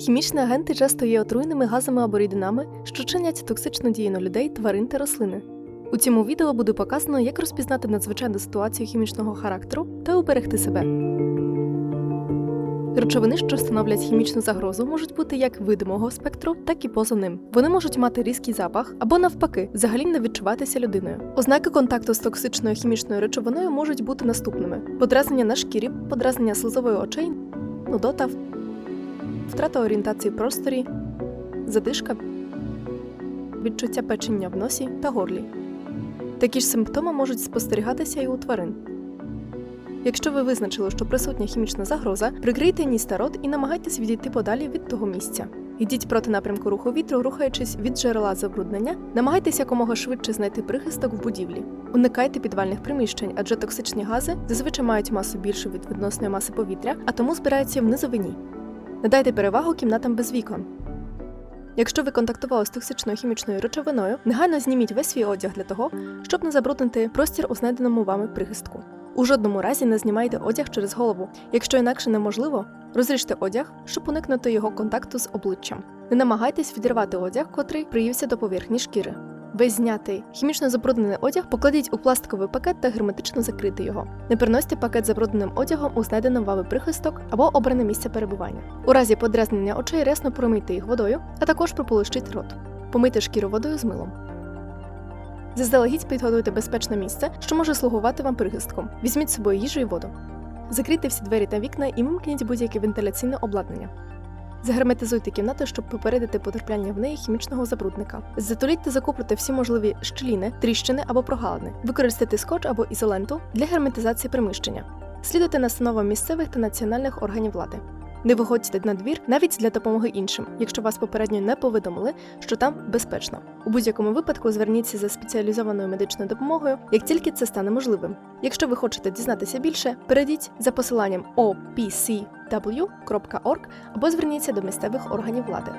Хімічні агенти часто є отруйними газами або рідинами, що чинять токсичну дію на людей, тварин та рослини. У цьому відео буде показано, як розпізнати надзвичайну ситуацію хімічного характеру та уберегти себе. Речовини, що становлять хімічну загрозу, можуть бути як видимого спектру, так і поза ним. Вони можуть мати різкий запах або навпаки, взагалі не відчуватися людиною. Ознаки контакту з токсичною хімічною речовиною можуть бути наступними: подразнення на шкірі, подразнення слизової очей, нудота, втрата орієнтації в просторі, задишка, відчуття печення в носі та горлі. Такі ж симптоми можуть спостерігатися і у тварин. Якщо ви визначили, що присутня хімічна загроза, прикрийте ніс та рот і намагайтесь відійти подалі від того місця. Йдіть проти напрямку руху вітру, рухаючись від джерела забруднення, намагайтесь якомога швидше знайти прихисток в будівлі. Уникайте підвальних приміщень, адже токсичні гази зазвичай мають масу більшу від відносної маси повітря, а тому збираються в низовині. Надайте перевагу кімнатам без вікон. Якщо ви контактували з токсичною хімічною речовиною, негайно зніміть весь свій одяг для того, щоб не забруднити простір у знайденому вами прихистку. У жодному разі не знімайте одяг через голову. Якщо інакше неможливо, розріжте одяг, щоб уникнути його контакту з обличчям. Не намагайтесь відірвати одяг, котрий приївся до поверхні шкіри. Весь знятий хімічно забруднений одяг покладіть у пластиковий пакет та герметично закрити його. Не приносьте пакет забрудненим одягом у знайдений вами прихисток або обране місце перебування. У разі подразнення очей рясно промийте їх водою, а також прополощіть рот. Помийте шкіру водою з милом. Заздалегідь підготуйте безпечне місце, що може слугувати вам прихистком. Візьміть з собою їжу і воду. Закрийте всі двері та вікна і вимкніть будь-яке вентиляційне обладнання. Загерметизуйте кімнату, щоб попередити потрапляння в неї хімічного забрудника. Затуліть та закуплюйте всі можливі щіліни, тріщини або прогалини. Використайте скотч або ізоленту для герметизації приміщення. Слідуйте настановам місцевих та національних органів влади. Не виходьте на двір навіть для допомоги іншим, якщо вас попередньо не повідомили, що там безпечно. У будь-якому випадку зверніться за спеціалізованою медичною допомогою, як тільки це стане можливим. Якщо ви хочете дізнатися більше, перейдіть за посиланням opcw.org або зверніться до місцевих органів влади.